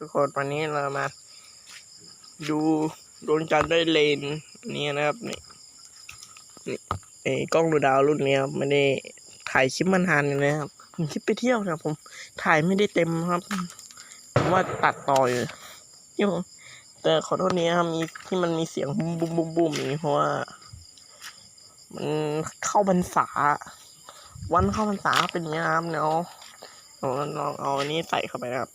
ทุกคนวันนี้เรามา ดูดวงจันทร์ด้เลนนี้นะครับนี่นี่ไอ้กล้องดูดาวรุ่นนี้ครับไม่ได้ถ่ายคลิปมานานเลยนะครับผมคลิปไปเที่ยวนะผมถ่ายไม่ได้เต็มครับผมว่าตัดต่ออยู่ที่ผมแต่ขอโทษนี้ครับมีที่มันมีเสียงบุ้มบุ้มบุ้มบุ้มนี้เพราะว่า มันเข้าพรรษา วันเข้าพรรษาเป็นอย่างนี้นะครับเนาะเราลองเอาอันนี้ใส่เข้าไปนะครับ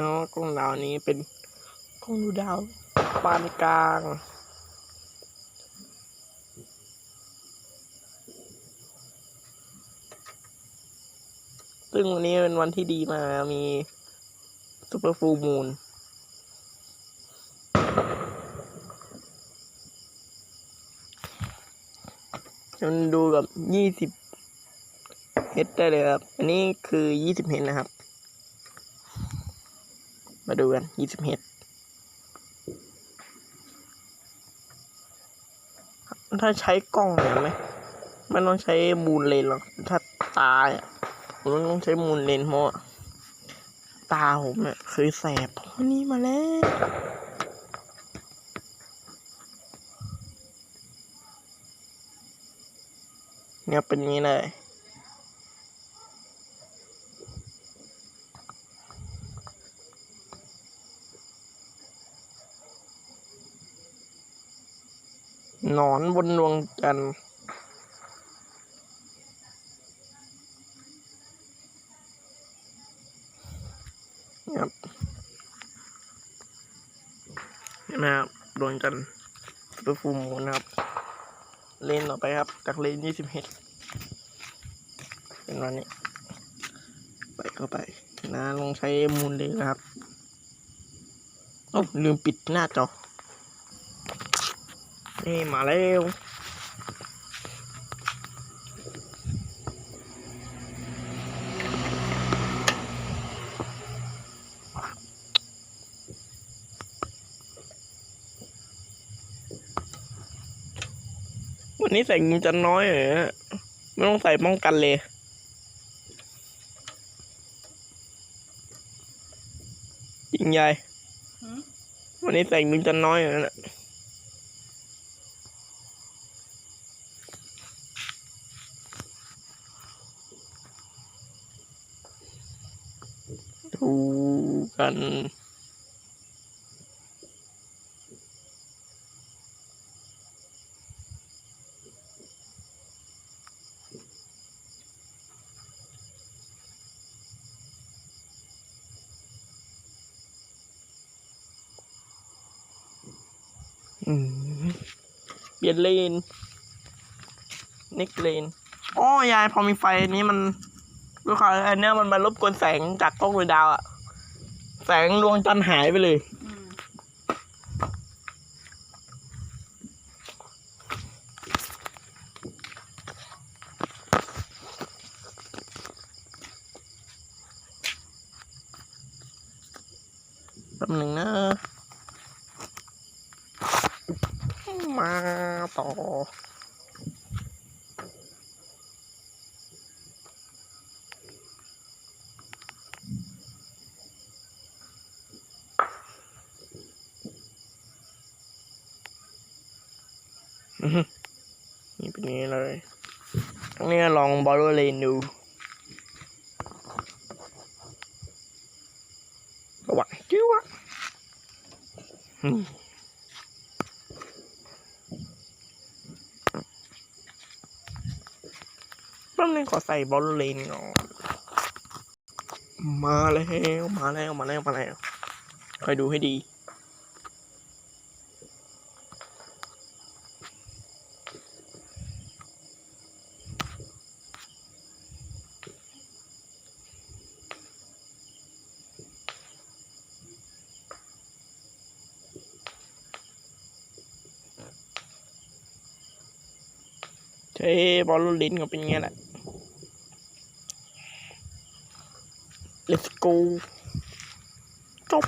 แล้วกล้องดาวนี้เป็นกล้องดูดาวปานกลางซึ่งวันนี้เป็นวันที่ดีมามีซูเปอร์ฟูมูลจนดูกับยี่สิบเฮดได้เลยครับ อันนี้คือยี่สิบเฮดนะครับ มาดูกันยี่สิบเฮดถ้าใช้กล้องเนี่ยไหมไม่ต้องใช้มูลเลนหรอกถ้าตาเนี่ยผมต้องใช้มูลเลนเพราะว่าตาผมเนี่ยเคยแสบพนี่มาแล้วเนี่ยเป็นงนี้เลย หนอนบนดวงจันทร์ครับเห็นไหมครับดวงจันทร์ซูเปอร์ฟูมูนนะครับ เลนต่อไปครับ จากเลนยี่สิบเฮดเป็นวันนี้ ไปเข้าไป นะ ลองใช้มูลเลนนะครับ โอ้ลืมปิดหน้าจอ นี่มาแล้ววันนี้ใส่เงินจะน้อยเหรอไม่ต้องใส่ป้องกันเลยจริงยายหืมวันนี้ใส่เงินจะน้อยเหรอ น่ะดูกันอืมเปลี่ยนเลนนิกเลนอ๋อยายพอมีไฟนี้มัน ด้วยความอันเนี้ยมันมารบกวนแสงจากกล้องดวงดาวอะแสงดวงจันทร์หายไปเลย อืมแป๊บหนึ่งนะ มาต่อ นี่เป็นงนี้เลยตรงนี้ลองบอลเลนดูระวังจิ้วอะอืมแป๊บนึงขอใส่บอลเลนก่อนมาแล้ว มาแล้ว มาแล้ว มาแล้วคอยดูให้ดี เท่บอลลูนลิ้นก็เป็นงเงี้ยแหละ let's go จบ